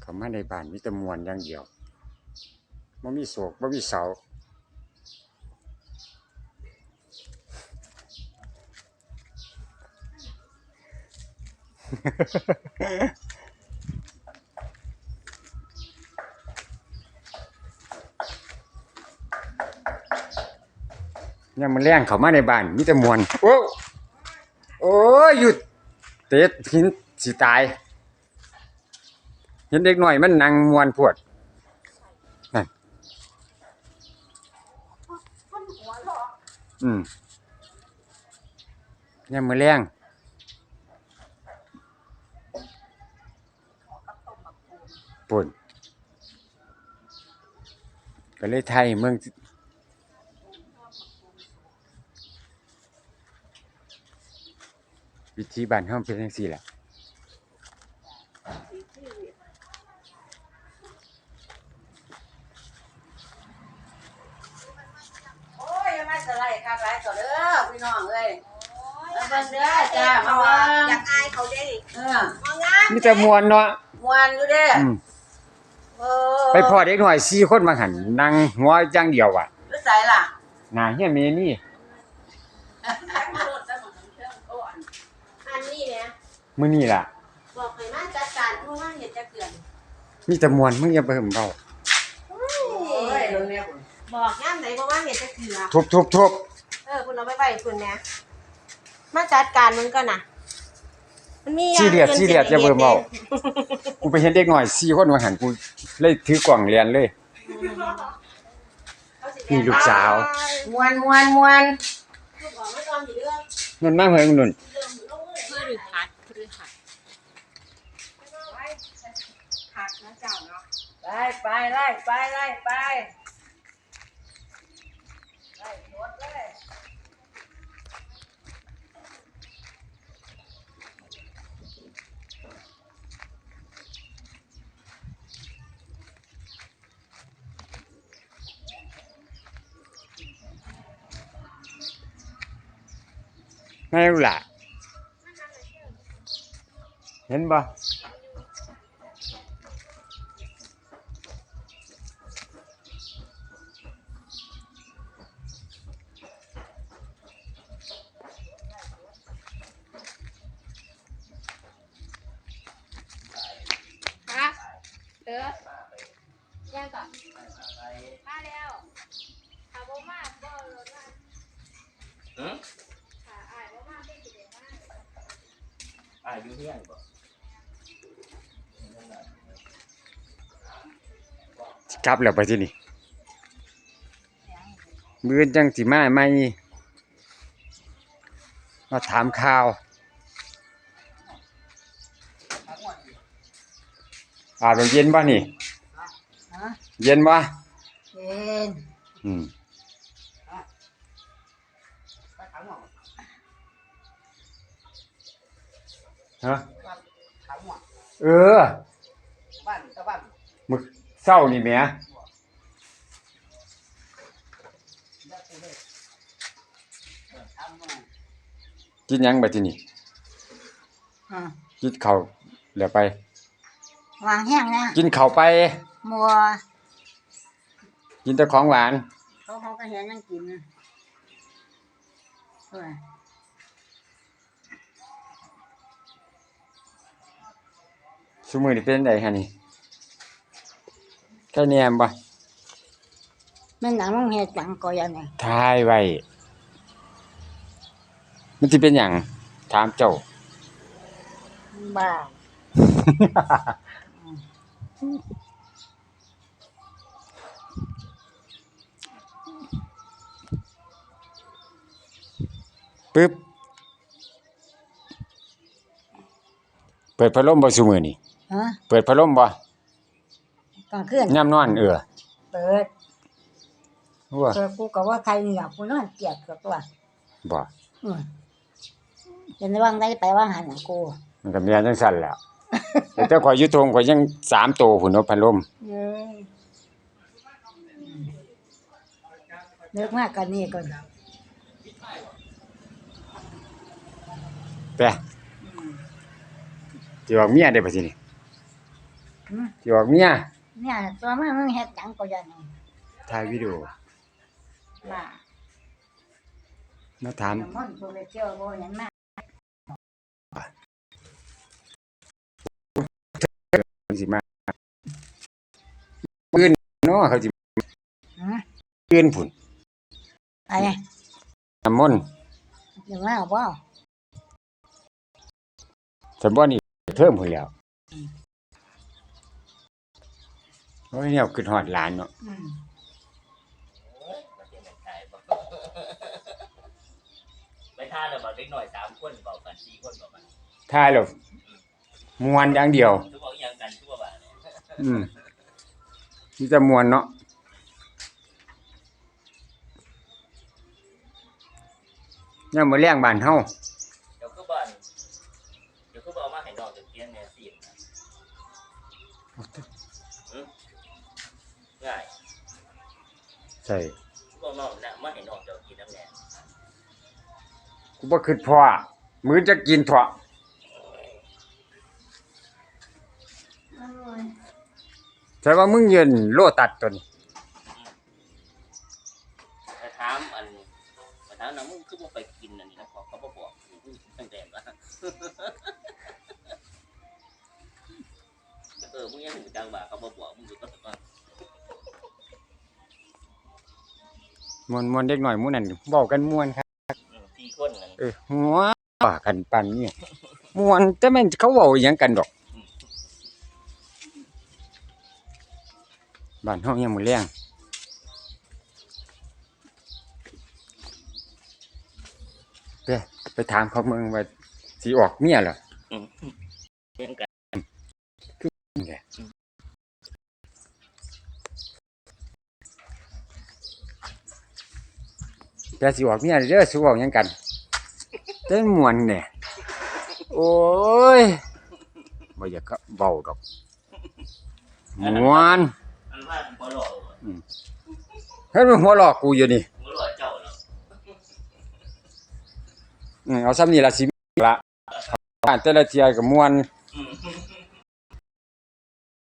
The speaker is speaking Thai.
เขามาในบ้านมีแต่มวนอย่างเดียวบ่มีโศกบ่มีเสายังมันแรงเขามาในบ้านมีแต่มวนโอ้ โอ้ยหยุดเตะหินสิตาย เห็นเด็กหน่อยมันนั่งมวนพวดนั่นอืมยังมือแรงปุ่นก็เลยไทยเมือง วิธีบ้านเฮาเป็นจังซี่แหละโอ้ยยังไม่จะไล่ครับไล่ต่อเด้อพี่น้องเอ้ยแล้วเบิ่งเด้อจ้ามาว่าอยากอายเขาเด้เออมองงามมีแต่มวนเนาะมวนอยู่เด้ออืมเออไปพอเด็กหน่อย4คนมาหันนั่งหัวอย่างเดียวอะรู้ใส่ล่ะหน้าเฮียเมนี่อันนี้เนี่ย มื้อนี้ล่ะ บอกให้มาจัดการเพราะว่าเห็นจะเกลื่อนมีแต่มวนมึงอย่าไปเหิมเบาโอ้ยเรื่องเนี้ยพุ่นบอกย่ามไหนเพราะว่าเห็นจะเกลือทุบทุบทุบเออคุณเอาไปไปคุณเนี่ยมาจัดการมันก่อนนะมันมีซีเรียสซีเรียสอย่าเบิ่มเบากูไปเห็นเด็กหน่อย4คนมาหันกูเลยถือกล่องเรียนเลยนี่ลูกสาวมวนมวนมวนลูกบอกไม่ตอนอยู่เรื่องนั่นมาเฮิงนุ่น พฤหัสพฤหัสหักนะเจ้าเนาะ ไปไปไล่ไปไล่ไปไล่หมดเลยแม่รู้ล่ะเห็นบ่ ฮะเออย่งก่อนมาแล้วถามว่ามาบ่รถมาหือค่ะอายว่มาเป็นสิเดมากอายุเที่ยงบ่กลับแล้วไปที่นี่มื้อจังสิมาใหม่มาถามข่าว อาบน้ำเย็นบ่นี่ ฮะเย็นบ่เย็นอืมไปถามหมอฮะถามหมอเออบ้านตะบ้านมึกเศร้านี่แหมได้กูเลยเออถามหมอกินหยังบัดทีนี่อ่ากินข้าวแล้วไป วางแห้งนะกินข้าวไป มัวกินแต่ของหวาน เขาเขาก็เห็นนั่งกินเออซุมื้อนี้เป็นไดฮะนี่แค่แนมบ่แม่หนังมึงเฮ็ดจังก็ยังไงทายไว้ มันสิเป็นหยังถามเจ้า บ้า ปึ๊บ เปิดพัดลมบ่ซุมื้อนี้ฮะเปิดพัดลมบ่กลางคืนยามนอนเออเปิดว่าเปิดกูก็ว่าใครเหนียวกูนอนเกลียดกับตัวบ่อืมจะว่างได้ไปว่างหันของกู มันก็แม่นจังซั่นแหล้ว แต่ข่อยอยู่ตรงข่อยยังสามโตพุ่นเนาะพัดลมเย้เลิกมากกันนี่ก่อนแต่อืมสิออกเมียได้บ่ทีนี้อืมสิออกเมียเนี่ยตัวมึงมึงเฮ็ดหยังก็อยันถ่ายวิดีโอว่ามาถาม น้ำมันต์บ่ไปเที่ยวบ่หยังมา สิมาปื นเนาะเขาสิหือปืนพุ่นอะไรน้ำมนต์จะมาบ่สมบ่นี่เทิมพุ่นแล้วโอ้ยเนี่ยคิดฮอดหลานเนาะอืมโอ้ยมันเป็นอย่างไรบ่ไปท่าเลยบอกเล็กหน่อยสามคนบอกกันสี่คนบอกกันถ่ายแล้วม่วนอย่างเดียว ทุกบอกอย่างกันทุกว่าเนี่ยอืม มีแต่ม่วนเนาะยังบ่แรงบ้านเฮาเดี๋ยวก็บ้านเดี๋ยวก็บอกมาให้น้องจะเพี้ยนเนี่ยสินะอืมง่ายใช่ก็น้องน่ะมาให้น้องจะกินน้ำแหน่กูบ่คิดพอมื้อจะกินเถาะ แต่ว่ามึงยืนโลตัดตัวนี้ไปถามอันไปถามน้องมึงคือบ่ไปกินอันนี้นะเขาเขาบ่บอกมึงตั้งแต่ว่าเออมึงยังถึงจังบ่าเขาบ่บอกมึงอยู่ก็ว่าม่วนม่วนเด็กน้อยหมู่นั้นเว้ากันม่วนครับอืมสี่คนนั่นเออหัวว่ากันปานนี้ม่วนแต่แม่นเขาเว้าอิหยังกันดอก บ้านเฮายังบ่แรงไปไปถามเขาเมืองว่าสิออกเมียเหรออืมเช่นกันแต่สิออกเมียเด้อสิเว้าหยังกันเต้นม่วนเนี่ยโอ้ยบ่อยากก็เว้าดอกม่วน หัวหลอกเฮ้ยมันหัวหลอกกูอยู่นี่หัวหลอกเจ้าเนาะอืมเอาซ้ำนี่ละสิละบ้านแต่ละเทียกับมวน